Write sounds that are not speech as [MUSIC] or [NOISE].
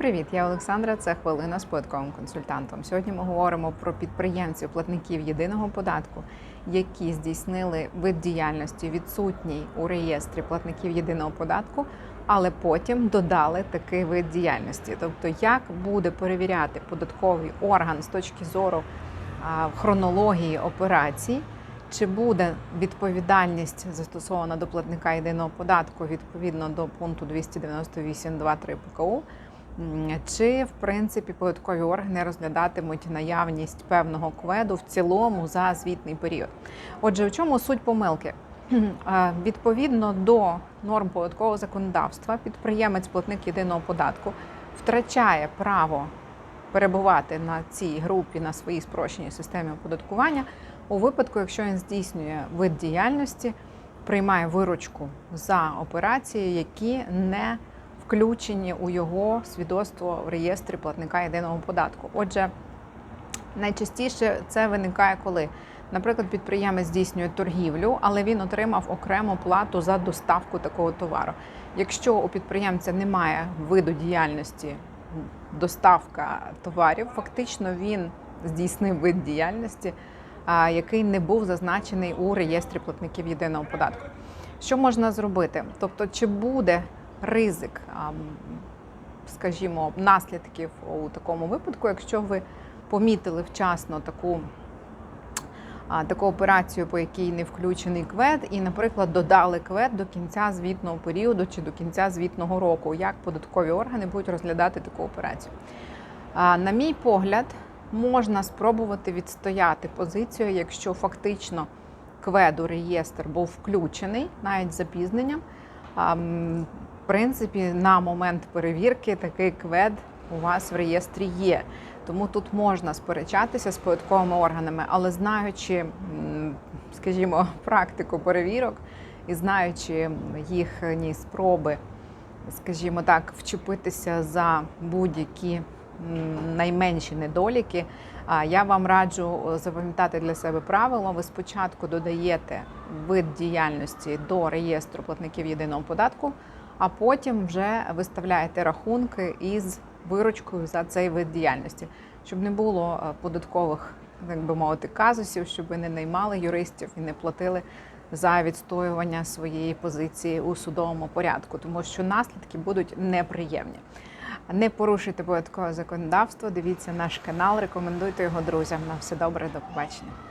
Привіт, я Олександра. Це хвилина з податковим консультантом. Сьогодні ми говоримо про підприємців, платників єдиного податку, які здійснили вид діяльності відсутній у реєстрі платників єдиного податку, але потім додали такий вид діяльності. Тобто, як буде перевіряти податковий орган з точки зору хронології операцій. Чи буде відповідальність застосована до платника єдиного податку відповідно до пункту 298.2.3 ПКУ? Чи в принципі податкові органи розглядатимуть наявність певного кведу в цілому за звітний період? Отже, в чому суть помилки? [CLEARS THROAT] Відповідно до норм податкового законодавства, підприємець платник єдиного податку втрачає право перебувати на цій групі на своїй спрощеній системі оподаткування у випадку, якщо він здійснює вид діяльності, приймає виручку за операції, які не включені у його свідоцтво в реєстрі платника єдиного податку. Отже, найчастіше це виникає коли. Наприклад, підприємець здійснює торгівлю, але він отримав окрему плату за доставку такого товару. Якщо у підприємця немає виду діяльності доставка товарів, фактично він здійснив вид діяльності, який не був зазначений у реєстрі платників єдиного податку. Що можна зробити? Тобто, чи буде ризик, скажімо, наслідків у такому випадку, якщо ви помітили вчасно таку таку операцію, по якій не включений квед, і, наприклад, додали квед до кінця звітного періоду чи до кінця звітного року, як податкові органи будуть розглядати таку операцію. На мій погляд, можна спробувати відстояти позицію, якщо фактично квед у реєстр був включений, навіть запізненням. Принципі, на момент перевірки такий квед у вас в реєстрі є. Тому тут можна сперечатися з податковими органами, але знаючи, скажімо, [LAUGHS] практику перевірок і знаючи їхні спроби, скажімо так, вчепитися за будь-які найменші недоліки, я вам раджу запам'ятати для себе правило. Ви спочатку додаєте вид діяльності до реєстру платників єдиного податку, а потім вже виставляєте рахунки із виручкою за цей вид діяльності, щоб не було е, податкових, так би мовити, казусів, щоб ви не наймали юристів і не платили за відстоювання своєї позиції у судовому порядку, тому що наслідки будуть неприємні. Не порушуйте податкове законодавство, дивіться наш канал, рекомендуйте його друзям. На все добре, до побачення.